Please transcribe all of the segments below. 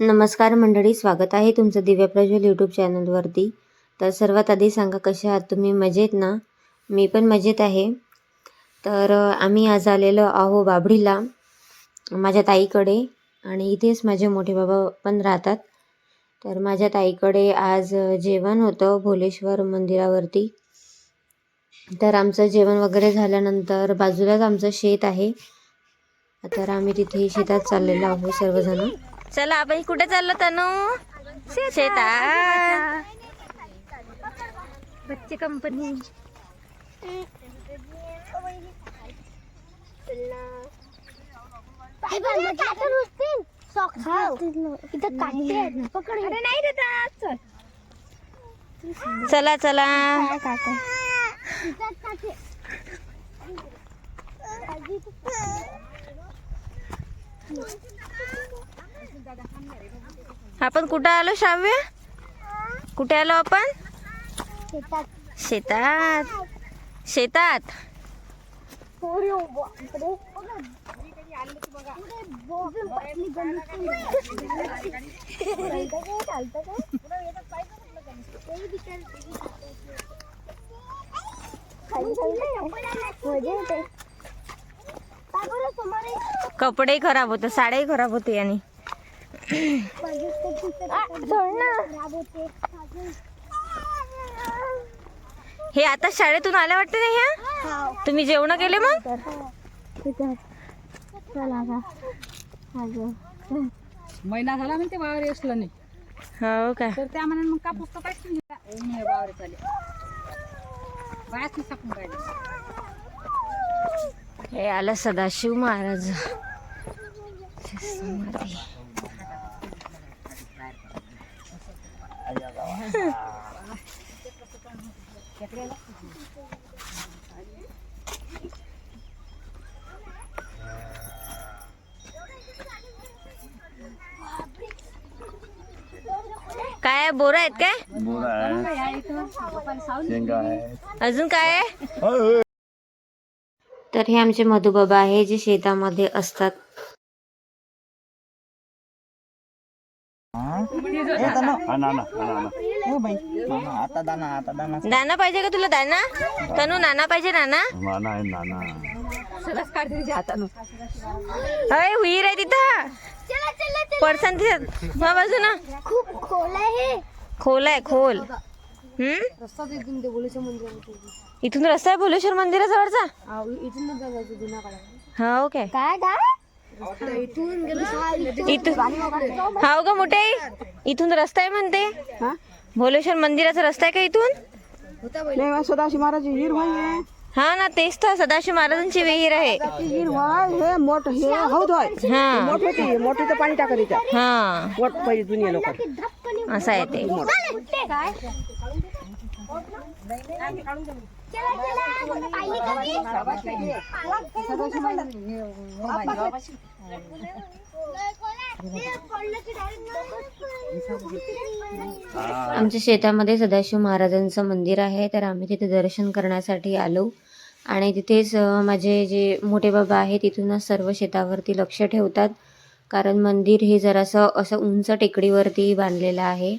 नमस्कार मंडळी स्वागत आहे तुमचं दिव्या प्रज्वल यूट्यूब चॅनलवरती तर सर्वात आधी सांगा कसे आहात? तुम्ही मजेत ना? मी पण मजेत आहे. तर आम्ही आज आलेलो आहो बाबडीला माझ्या ताईकडे. आणि इथेच माझे मोठे बाबा पण राहतात. तर माझ्या ताईकडे आज जेवण होतं भोलेश्वर मंदिरावरती. तर आमचं जेवण वगैरे झाल्यानंतर बाजूलाच आमचं शेत आहे. तर आम्ही तिथे शेतात चाललेलो आहोत सर्वजण. चला आपण कुठे चाललो तनू? शेतात. बच्चे कंपनी चला. चला आपण कुठं आलो श्राव्य? कुठे आलो आपण? शेतात. शेतात? कपडे खराब होते साड्याही खराब होते आणि हे आता शाळेतून आल्या वाटते ना ह्या तुम्ही जेवण केले मग? महिना झाला म्हणते वावर असला नाही. हो का? तर त्या म्हणून मग कापूस तर वावर बायाच नाही सापून राहिले. हे आलं सदाशिव महाराज. समाधी. काय बोरं आहेत काय? बोरा आहे शेंगा आहे अजून काय आहे? तर हे आमचे मधुबाबा आहे जे शेतामध्ये असतात. हा? ना ना ना ना. आता दाना आता दाना. दाना पाहिजे का तुला दाना? तनू नाना पाहिजे नाना? नाना आहे नाना. सगळंच काढते तिच्या हातानं. अय विहीर आहे तिथं. पडसान तिथं. हा बाजूना खूप खोल आहे. खोल आहे खोल. हम्म? रस्ता इथून रस्ता आहे भोलेश्वर मंदिराजवळचा हा ओके. काय काय इथून हाव का मोठे इथून रस्ता आहे म्हणते. भोलेश्वर मंदिराचा रस्ता आहे का इथून? सदाशिव महाराज हिर भाई हा ना तेच तर सदाशिव महाराजांची विहीर आहे. हे मोठ हे हौद आहे. हा. मोठ होती मोठी तर पाणी टाकत हा. पाहिजे जुनी लोक. असं आहे ते. आमच्या शेतामध्ये सदाशिव महाराजांचं मंदिर आहे तर आम्ही तिथे दर्शन करण्यासाठी आलो. आणि तिथेच माझे जे मोठे बाबा आहे तिथूनच सर्व शेतावरती लक्ष ठेवतात. कारण मंदिर हे जरासं असं उंच टेकडीवरती बांधलेलं आहे.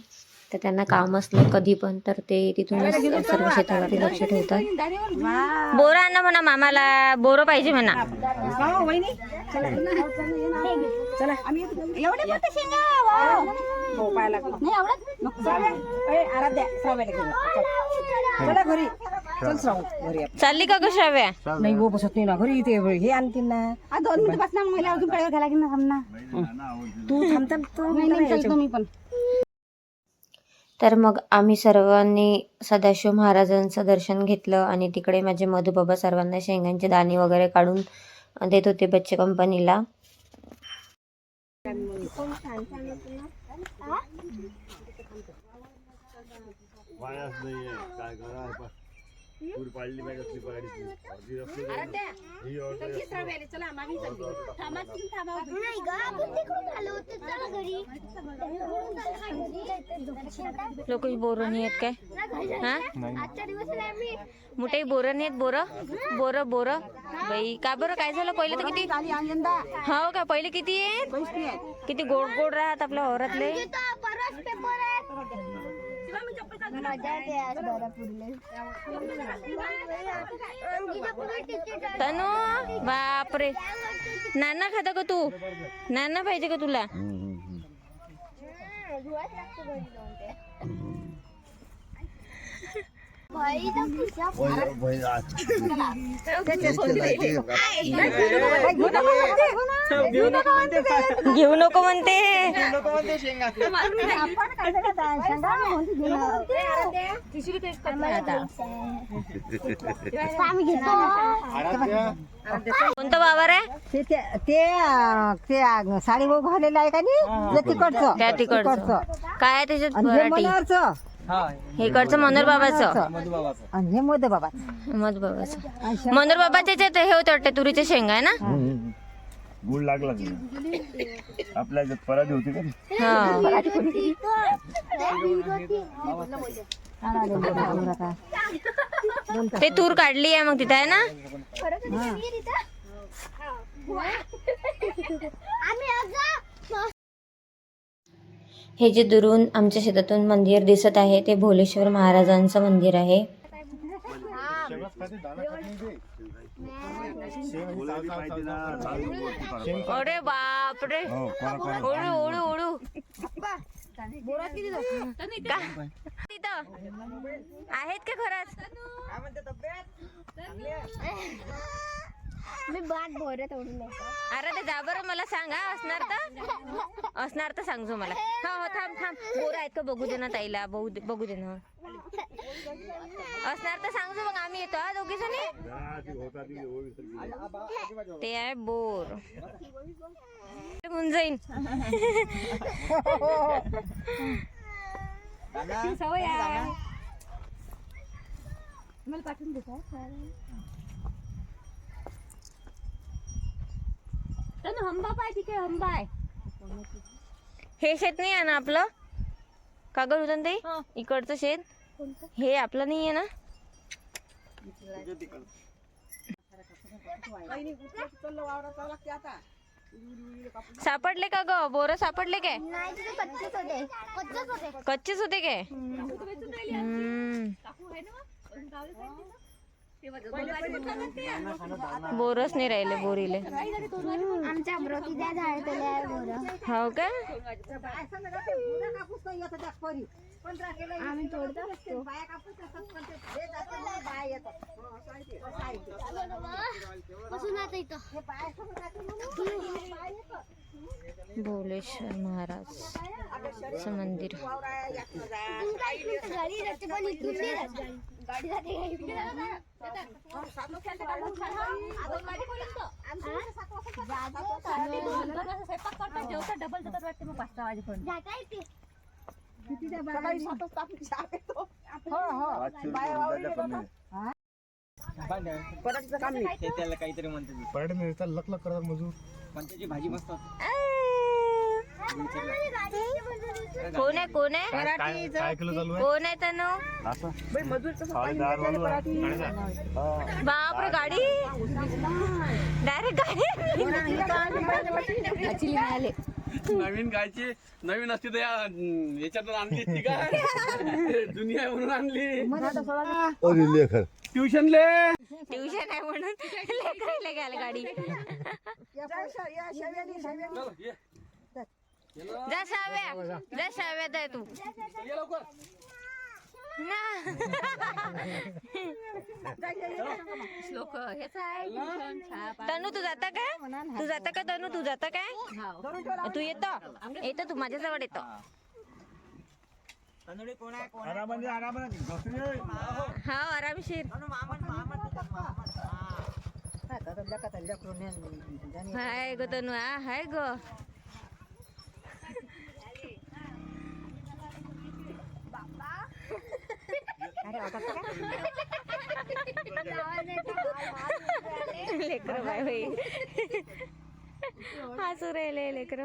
तर त्यांना काम असलं कधी पण तर ते तिथूनच सर्व शेतावरती लक्ष ठेवतात. बोरं आणा म्हणा मामाला बोरं पाहिजे म्हणा. चला. आम्ही एवढे मोठे शेंगा हो. चालली का ग श्राव्या? नाही हो बसत नाही ना. घरी ते हे आणतील ना. दोन मिनिट बस ना मला अजून घ्यायला लागेल ना थांब ना. तू थांबता मी पण. तर मग आम्ही सर्वांनी सदाशिव महाराजांचं दर्शन घेतलं आणि तिकडे माझे मधुबाबा सर्वांना शेंगांचे दाणे वगैरे काढून देत होते बच्चे कंपनीला. काय करा पूर पाडली अर्धी रस्ते ही order नाही ग आपण तिकडून आलो होतो चला घरी. लोक बोरं नाही आहेत काय? हा? मोठे बोरं नाही आहेत बोरं? बोरं बोरं? बाई का बरं? काय झालं? पहिले तर किती हो का? पहिले किती आहेत किती गोड गोड राहत आपल्या औरातले तनु बापरे नाना खाता का तू नाना पाहिजे का तुला घेऊ नको म्हणते कोणतं वावर आहे? ते ते ते अं, ते अं, साडी भाऊ घालेलं आहे का नाही? ते तिकडचं. त्या तिकडचं. काय आहे त्याच्यात आणि हे व्हरायटी मनोहरचं. हे इकडचं मनोहर बाबाचं. आणि हे मोदे बाबा मध बाबाचं. मनोहर बाबाच्या याच्यात हे होतं वाटतं तुरीचे शेंगा आहे ना? गुळ लागला तुला आपल्या याच्यात पराठी होती का? हा. ते तूर काढली आहे मग तिथे आहे ना? हे जे दुरून आमच्या शेतातून मंदिर दिसत आहे ते भोलेश्वर महाराजांचं मंदिर आहे. अरे बापरे. हो कोणा कोणा ओळू ओळू ओळू का? तिथं. आहेत का खरंच? मी बाट बोर तोडून अरे ते जा बरं मला सांगा असणार तर? असणार तर सांगजो मला. हो हो थांब थांब. बोर आहेत का? बघू दे ना ताईला बघू दे बघू दे ना. असणार तर सांगजो मग आम्ही येतो हा दोघी जणी? हा, ती होता ती ओवी सारखी. ते आहे. बोर होऊन हंबा पाय तिथे हंबा आहे. हे शेत नाही आहे ना आपलं? कागद होतं ना ते इकडचं शेत? हे आपलं नाही आहे ना? सापडले का ग? बोर सापडले काय? नाही तिथे कच्चेच होते. कच्चेच होते. कच्चेच होते काय? हम्म. बोरच नाही राहिले बोरीले. आमच्या अमरावतीच्या झाड आहे बोर. हो का? आम्ही तोडतो भोलेश्वर महाराज मंदिर. गाडी जाते पण इथून नाही जात गाडी गाडी जाते जाता येते पाचशे रुपये उद्याच्या कमी आहे. त्याला काहीतरी म्हणते पराठी नाही लक लक करतात मजूर पंचाची भाजी मस्त होते. कोण आहे? कोण आहे? काय काय किलो चालू आहे? कोण आहे तनु? असं? आहे. हा. बापरे गाडी? डायरेक्ट गाडी? नवीन गायची नवीन असती तर या याच्यातून आणली असती का? दुनिया आहे म्हणून आणली. अरे लेखर ट्युशनले ट्युशन आहे म्हणून. लेकरायला गाडी. चल, ये. जा शाव्या जा आहे तू. ये लवकर. ना. तनु तू जाता काय तू जाता का तनु? तू जाता काय तू येतो. येतो तू माझ्याजवळ येतो. आहे? आहे. हा आरामशीर. हाय ग तनु हा हाय ग. लेकर बाय बाई. हसू राहिले लेकर.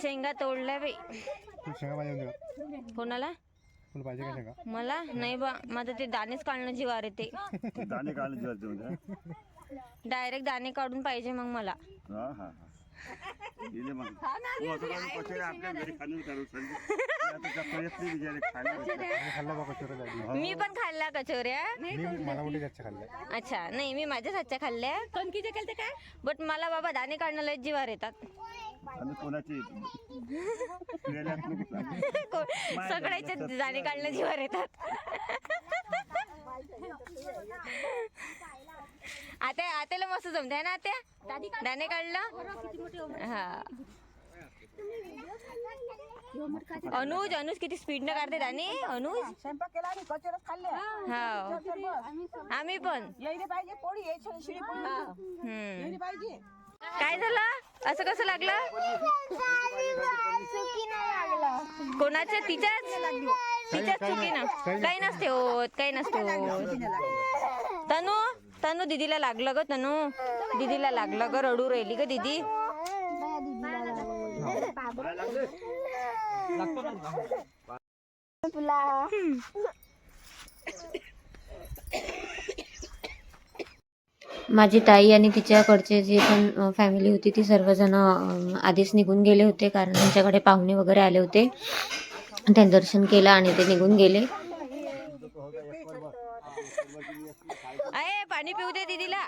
शेंगा तोडल्या बाई. कोणाला? तुला पाहिजे का शेंगा मला? नाही बा माझं ते दाणेच काढणं जीवार येते. दाणे काढले जेवायचे होते डायरेक्ट दाणे काढून पाहिजे मग मला. हा हा हा. दिले मग. तू असं करून कचोऱ्या आपल्या घरी खाणून करू सांगते आता चक्कर येत नाही बिचारे खायला. खाल्ला बा कचोऱ्या मी पण खाल्ल्या कचोऱ्या. मला कुठे जास्त खाल्ल्या. अच्छा नाही मी माझ्याच हातच्या खाल्ल्या. कणकीचे केलते काय? बट मला बाबा दाणे काढणं लय जीवार येतात. आणि कोणाची? गेल्यात नको सांगू. को- सगळ्याचे दाणे काढणं जीवार येतात. आता आत्याला मस्त जमते है ना आत्या? दाणे काढलं? हा. अनुज अनुज किती स्पीड न काढते दाणे? अनुज? स्वयंपाक केला आणि कचोरच खाल्ले. हा. आम्ही पण. पाहिजे पोळी पाहिजे काय झालं? असं कसं लागलं? कोणाच्या तिच्याच? तिच्याच चुकी ना. काही नसते होत काही नसते होत. तनू तनू दीदीला लागलं ग तनू. दीदीला लागलं ग रडू राहिली ग दीदी. तुला माझी ताई आणि तिच्याकडचे जे पण फॅमिली होती ती सर्वजण आधीच निघून गेले होते कारण त्यांच्याकडे पाहुणे वगैरे आले होते. त्यांनी दर्शन केलं आणि ते निघून गेले. पाणी पिऊ दे दीदीला.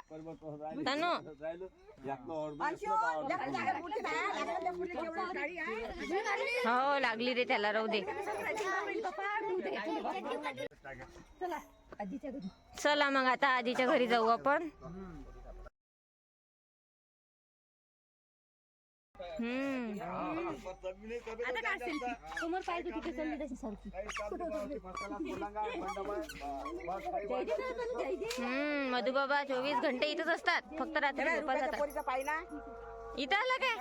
हो लागली रे त्याला राहू दे. चला मग आता आजीच्या घरी जाऊ आपण. हम्म. समोर पाहिजे तिथे चालली तशी सारखी. हम्म मधुबाबा चोवीस घंटे इथंच असतात. फक्त रात्री झोपा जातात. इथं आला काय?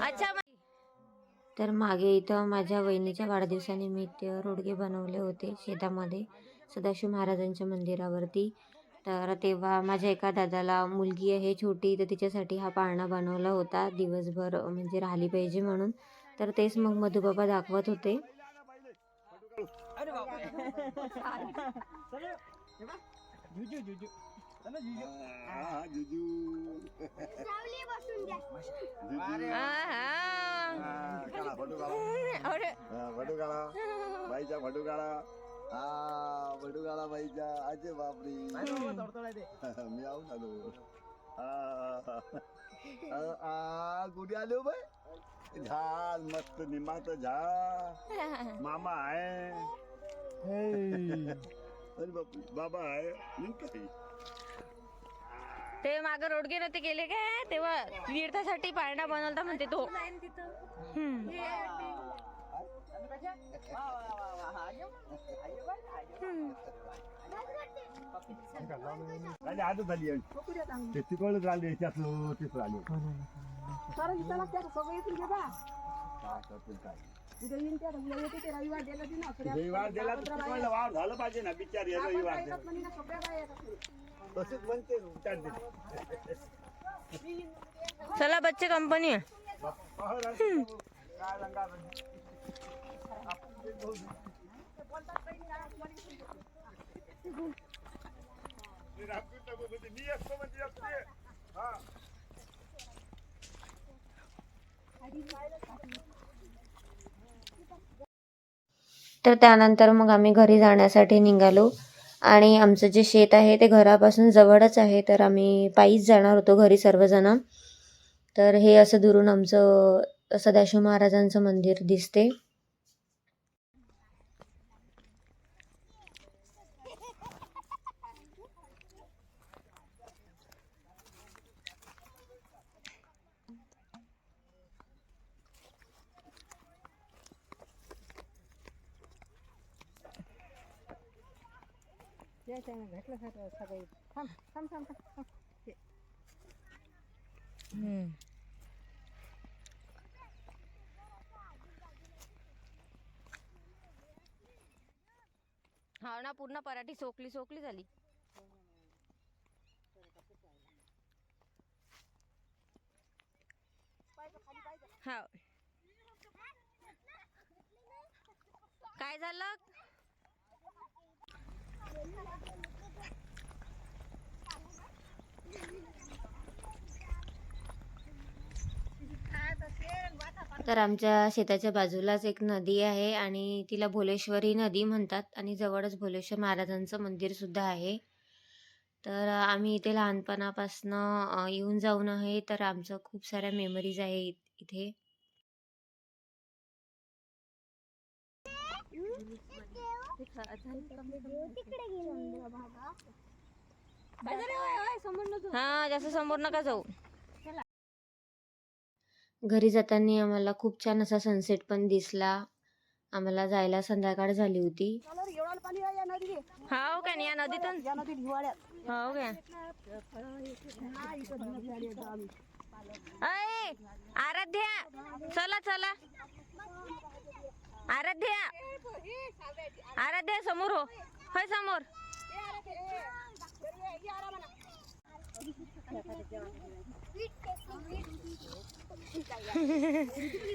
अच्छा मग- तर मागे इथं माझ्या वहिनीच्या वाढदिवसानिमित्त रोडगे बनवले होते शेतामध्ये. सदाशिव महाराजांच्या मंदिरावरती तर तेव्हा माझ्या एका दादाला मुलगी आहे छोटी तर तिच्यासाठी हा पाळणा बनवला होता दिवसभर म्हणजे राहिली पाहिजे म्हणून तर तेच मग मधुबाबा दाखवत होते हा, जुजू. सावली बसून द्या जुजू. आहा. हा, काढा, फोटो काढा. अरे हा, फोटो काढा बाईचा फोटो काढा हा फोटो काढा बाईचा अजे बापरे मी आऊन आलो हा. आ, आ, कुठे आलो बाय झाड मस्त निमात झाड मामा आहे अरे बापरे बाबा आहे मी काय ते माग रोडगे नव्हते गेले काय तेव्हा तीर्थासाठी पाळणा बनवता म्हणते तो हम्म. झाली. ते तिकडच राहिले त्यातलं तिथं आले कारण त्याला त्या सगळं येतील घे बा. काय करतील काय? उद्या येईन त्या उद्या येते ते रविवार दिला ती ना रविवार दिला तर तिकडलं वाढ झालं पाहिजे ना बिचार हे रविवार. तसेच म्हणते विचार दे. चला बच्चे कंपनी पाहू राहिले. काय रंगा मी असतो म्हणजे असते हा तर त्यानंतर मग आम्ही घरी जाण्यासाठी निघालो. आणि आमचं जे शेत आहे ते घरापासून जवळच आहे तर आम्ही पायीच जाणार होतो घरी सर्वजण. तर हे असं दुरून आमचं सदाशिव महाराजांचं मंदिर दिसते. त्यानं भेटलं सारं सगळं? थांब थांब थांब थांब हम्म. हा ना पूर्ण पराठी सोकली सोकली झाली. हा काय झालं? तर आमच्या शेताच्या बाजूलाच एक नदी आहे आणि तिला भोलेश्वरी नदी म्हणतात आणि जवळच भोलेश्वर महाराजांचं मंदिर सुद्धा आहे. तर आम्ही इथे लहानपणापासनं येऊन जाऊन आहे. तर आमचं खूप साऱ्या मेमरीज आहे इ- इथे. हा जास्त समोर नका जाऊ. घरी जाताना आम्हाला खूप छान असा सनसेट पण दिसला. आम्हाला जायला संध्याकाळ झाली होती. हाव का नाही या नदीतून? हाव का? अय आराध्या चला चला. आराध्या. आराध्या समोर हो. होय समोर.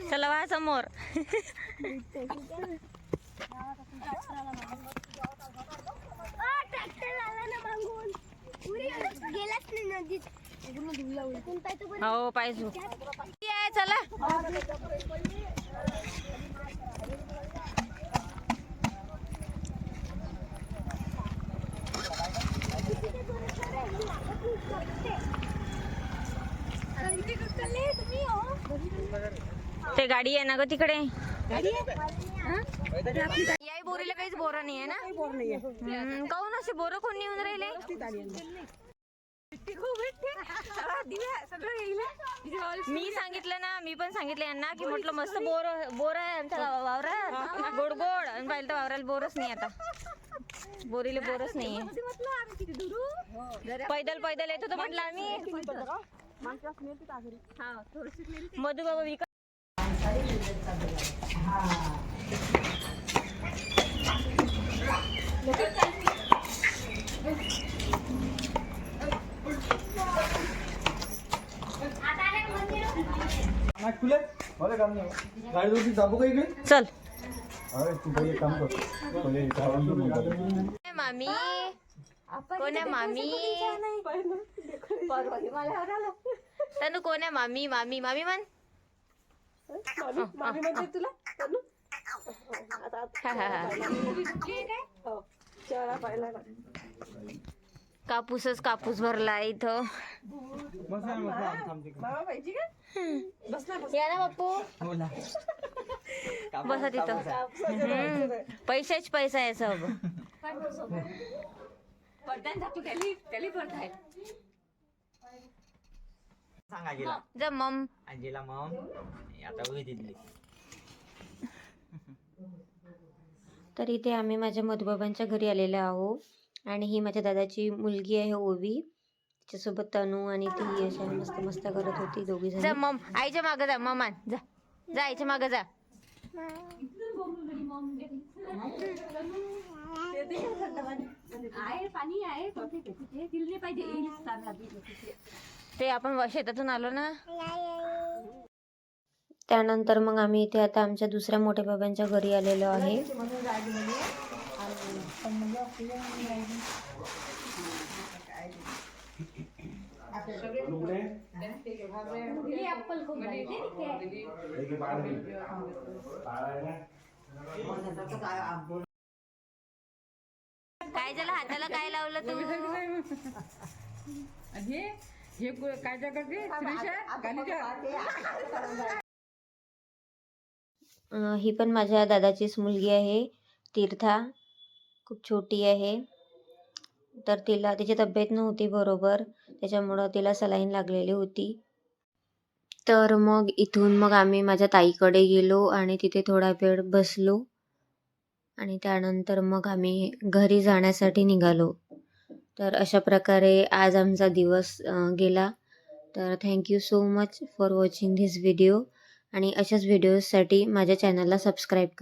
चला वा समोर. हो पाहिजे. चला मागून उडी गेलाच नाही नदीत पूर्ण धुवला उलटून पाय तो हो पाहिजे आहे चला ते गाडी आहे ना ग तिकडे? याही बोरीला काहीच बोरा नाही आहे ना काहून असे बोर कोण येऊन राहिले? मी सांगितलं ना मी पण सांगितलं यांना की म्हटलं मस्त बोर. बोर आहे आमच्या वावरात. गोड गोड. आणि पाहिलं तर वावराला बोरच नाही आता. बोरीला बोरच नाही. पैदल पैदल येत होतो म्हटलं आम्ही. मधू बाबा विक नाक खुले मला काम नाही गाडीवरती दाबू का इकडे चल अरे तू पहिले काम कर पहिले काम करून घे. ए, मामी कोण आहे मामी? तनु कोण आहे मामी मामी मामी म्हण हा, हा, हा. कापूसच कापूस भरला आहे इथं. या ना बाप्पू. बसा तिथं. हम्म. पैशाच पैसा आहे सब. सांगा गेला. जा मम. Angela mom. आता उभी दिली. तर इथे आम्ही माझ्या मधुबाबांच्या घरी आलेलो आहो आणि ही माझ्या दादाची मुलगी आहे ओवी. तिच्यासोबत तनू आणि ती अशा मस्त मस्त करत होती दोघी जण. मम आईच्या मागं जा ममान जा. जा आईच्या मागं जा. ते आपण व- शेतातून आलो ना. त्यानंतर मग आम्ही इथे आता आमच्या दुसऱ्या मोठ्या बाबांच्या घरी आलेलो आहे. काय झालं? हाताला काय लावलं तू? हे हे काय करते ही पण माझ्या दादाचीच मुलगी आहे तीर्था. खूप छोटी आहे. तर तिला तिची तब्येत नव्हती बरोबर त्याच्यामुळं तिला सलाईन लागलेली होती. तर मग इथून मग आम्ही माझ्या ताईकडे गेलो आणि तिथे थोडा वेळ बसलो. आणि त्यानंतर मग आम्ही घरी जाण्यासाठी निघालो. तर अशा प्रकारे आज आमचा दिवस गेला. तर thank you so much for watching this video आणि अशाच व्हिडिओजसाठी माझ्या चॅनलला सबस्क्राईब करा.